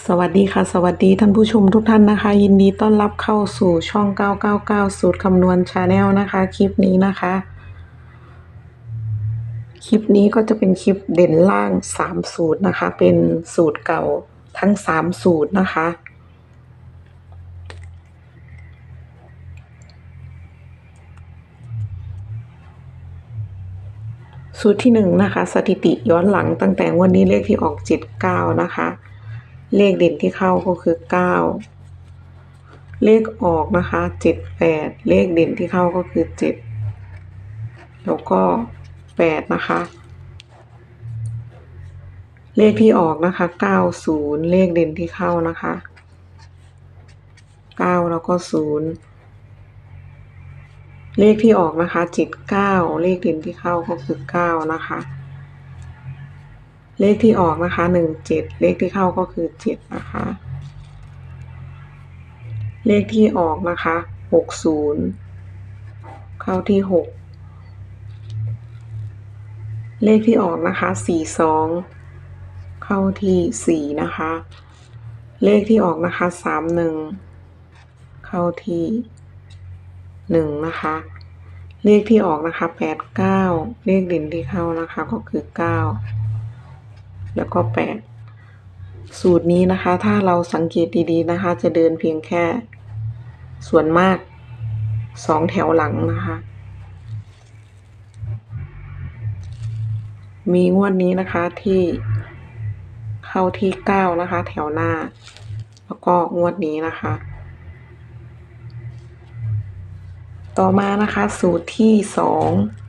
สวัสดีค่ะ สวัสดีท่านผู้ชมทุกท่านนะคะ ยินดีต้อนรับเข้าสู่ช่อง 999 สูตรคำนวณชาแนลนะคะ คลิปนี้นะคะ คลิปนี้ก็จะเป็นคลิปเด่นล่าง 3 สูตรนะคะ เป็นสูตรเก่าทั้ง 3 สูตรนะคะ สูตรที่หนึ่งนะคะ สถิติย้อนหลังตั้งแต่วันนี้เลขที่ออก 79 นะคะ เลขเด่นที่เข้าก็คือ9เลขออกนะคะ78เลขเด่นที่เข้าก็คือ7แล้วก็8นะคะ เลขที่ออกนะคะ90เลขเด่นที่เข้านะคะ9แล้วก็0เลขที่ออกนะคะ79เลขเด่นที่เข้าก็คือ9นะคะ เลขที่ออกนะคะ17เจ็ดเลขที่เข้าก็คือ7นะคะ เลขที่ออกนะคะ60เข้าที่6เลขที่ออกนะคะ42เข้าที่4นะคะ เลขที่ออกนะคะ31เข้าที่1นะคะ เลขที่ออกนะคะ89เก้าเลขเด่นที่เข้านะคะก็คือ9 แล้วก็8สูตรนี้นะคะ ถ้าเราสังเกตดีๆนะคะ จะเดินเพียงแค่ ส่วนมาก2แถวหลังนะคะ มีงวดนี้นะคะที่เข้าที่9นะคะ แถวหน้า แล้วก็งวดนี้นะคะ ต่อมานะคะ สูตรที่2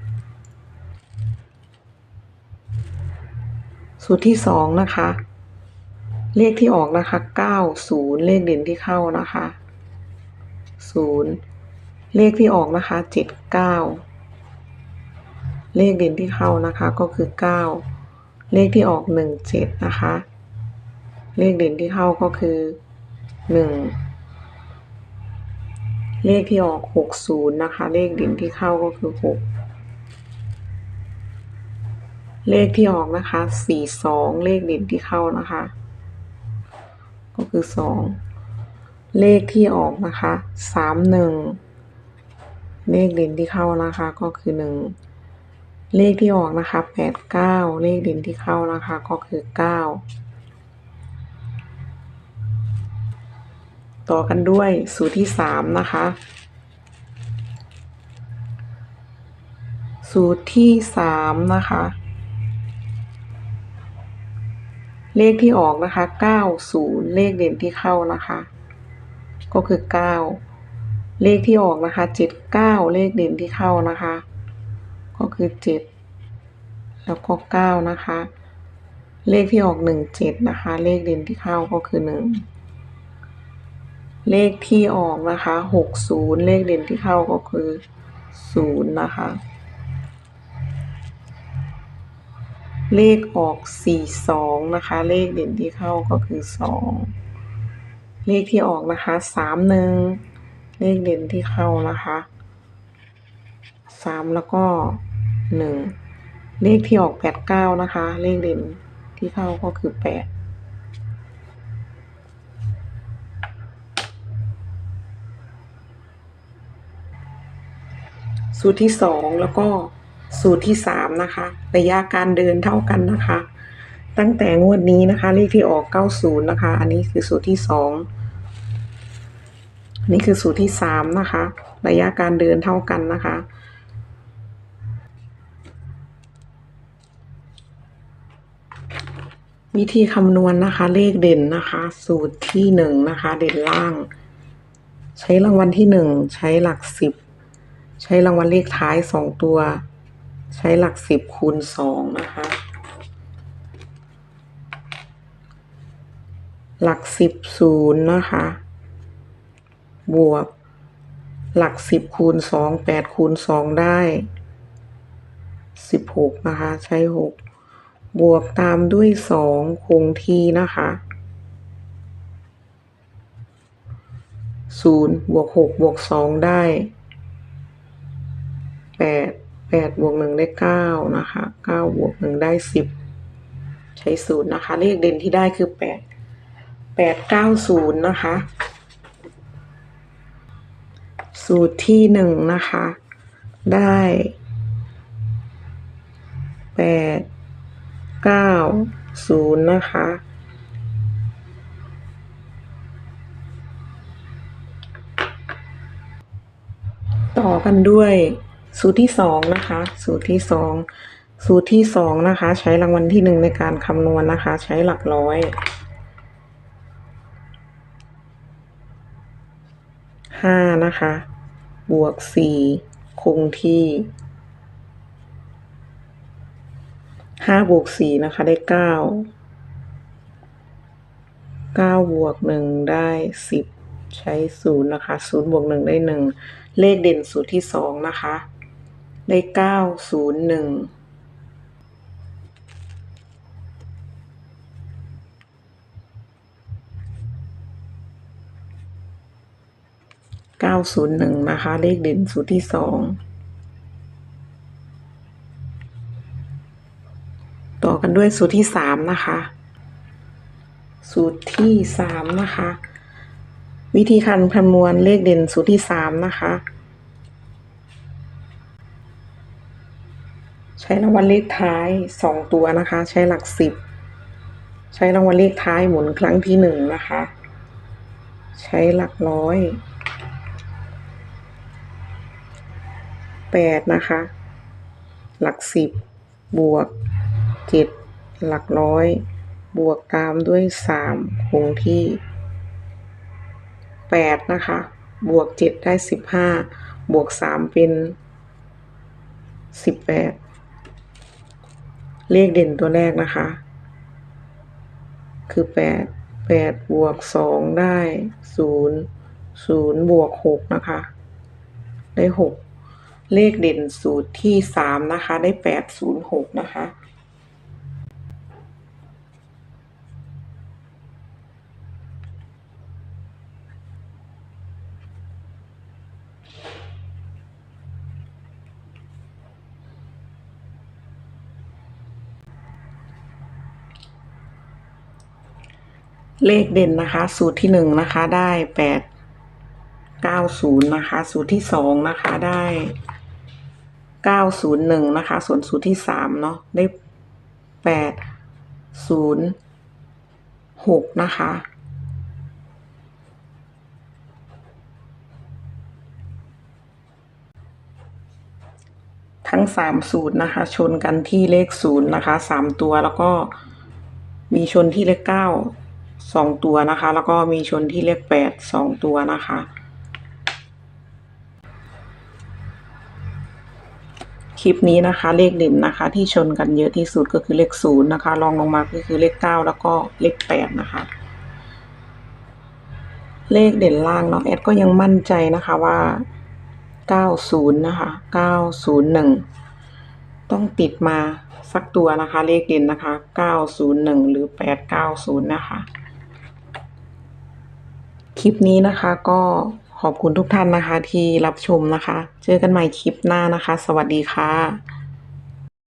สูตรที่2นะคะ เลขที่ออกนะคะ90เลขเด่นที่เข้านะคะ0เลขที่ออกนะคะ79เลขเด่นที่เข้านะคะก็คือ9เลขที่ออก17นะคะ เลขเด่นที่เข้าก็คือ1เลขที่ออก60นะคะ เลขเด่นที่เข้าก็คือ6 เลขที่ออกนะคะ42เลขเด่นที่เข้านะคะ ก็คือ2เลขที่ออกนะคะ31เลขเด่นที่เข้านะคะก็คือ1เลขที่ออกนะคะ89เลขเด่นที่เข้านะคะก็คือ9ต่อกันด้วยสูตรที่3นะคะ สูตรที่3นะคะ เลขที่ออกนะคะ 90 เลขเด่นที่เข้านะคะ ก็คือ 9 เลขที่ออกนะคะ 79 เลขเด่นที่เข้านะคะ ก็คือ 7 แล้วก็ 9 นะคะ เลขที่ออก 17 นะคะ เลขเด่นที่เข้าก็คือ 1 เลขที่ออกนะคะ 60 เลขเด่นที่เข้าก็คือ 0 นะคะ เลขออก 42 นะคะ เลขเด่นที่เข้าก็คือ 2 เลขที่ออกนะคะ 31 เลขเด่นที่เข้านะคะ 3 แล้วก็ 1 เลขที่ออก 89 นะคะ เลขเด่นที่เข้าก็คือ 8สูตรที่สองแล้วก็ สูตรที่สามนะคะระยะการเดินเท่ากันนะคะ ตั้งแต่งวดนี้นะคะ เลขที่ออก90นะคะ อันนี้คือสูตรที่สองอันนี่คือสูตรที่สามนะคะ ระยะการเดินเท่ากันนะคะวิธีคำนวณนะคะ เลขเด่นนะคะ สูตรที่หนึ่งนะคะ เด่นล่าง ใช้รางวัลที่หนึ่งใช้หลักสิบ ใช้รางวัลเลขท้ายสองตัว ใช้หลักสิบคูณสองนะคะ หลักสิบศูนย์นะคะ บวก หลักสิบคูณสองแปดคูณสองได้สิบหกนะคะ ใช้หกบวกตามด้วยสองคงที่นะคะศูนย์บวกหกบวกสองได้ 8 บวก 1 ได้ 9 นะคะ 9 บวก 1 ได้ 10 ใช้สูตรนะคะ เลขเด่นที่ได้คือ 8 8 9 0 นะคะ สูตรที่ 1 นะคะ ได้ 8 9 0 นะคะต่อกันด้วย สูตรที่สองนะคะ สูตรที่สองสูตรที่สองนะคะ ใช้รางวัลที่หนึ่งในการคำนวณนะคะ ใช้หลักร้อยห้านะคะ บวกสี่คงที่ห้าบวกสี่นะคะ ได้เก้าเก้าบวกหนึ่งได้สิบใช้ศูนย์นะคะศูนย์บวกหนึ่งได้หนึ่งเลขเด่นสูตรที่สองนะคะ ได้เก้าศูนย์หนึ่งเก้าศูนย์หนึ่งนะคะ เลขเด่นสูตรที่สองต่อกันด้วยสูตรที่สามนะคะ สูตรที่สามนะคะ วิธีการคำนวณเลขเด่นสูตรที่สามนะคะ ใช้รางวัลเลขท้ายสองตัวนะคะ ใช้หลักสิบ ใช้รางวัลเลขท้ายหมุนครั้งที่หนึ่งนะคะ ใช้หลักร้อยแปดนะคะ หลักสิบบวกเจ็ดหลักร้อย บวกตามด้วยสามคงที่แปดนะคะ บวกเจ็ดได้สิบห้าบวกสามเป็นสิบแปด เลขเด่นตัวแรกนะคะ คือแปดแปดบวกสองได้ศูนย์ศูนย์บวกหกนะคะ ได้หกเลขเด่นสูตรที่สามนะคะ ได้แปดศูนย์หกนะคะ เลขเด่นนะคะ สูตรที่หนึ่งนะคะได้แปดเก้าศูนย์นะคะ สูตรที่สองนะคะได้เก้าศูนย์หนึ่งนะคะ ส่วนสูตรที่สามเนาะได้แปดศูนย์หกนะคะทั้งสามสูตรนะคะ ชนกันที่เลขศูนย์นะคะสามตัวแล้วก็มีชนที่เลขเก้า สองตัวนะคะ แล้วก็มีชนที่เลขแปดสองตัวนะคะ คลิปนี้นะคะ เลขเด่นนะคะ ที่ชนกันเยอะที่สุดก็คือเลขศูนย์นะคะรองลงมาก็คือเลขเก้าแล้วก็เลขแปดนะคะ เลขเด่นล่างเนาะแอดก็ยังมั่นใจนะคะว่าเก้าศูนย์นะคะเก้าศูนย์หนึ่งต้องติดมาสักตัวนะคะ เลขเด่นนะคะเก้าศูนย์หนึ่งหรือแปดเก้าศูนย์นะคะ คลิปนี้นะคะก็ขอบคุณทุกท่านนะคะที่รับชมนะคะ เจอกันใหม่คลิปหน้านะคะ สวัสดีค่ะ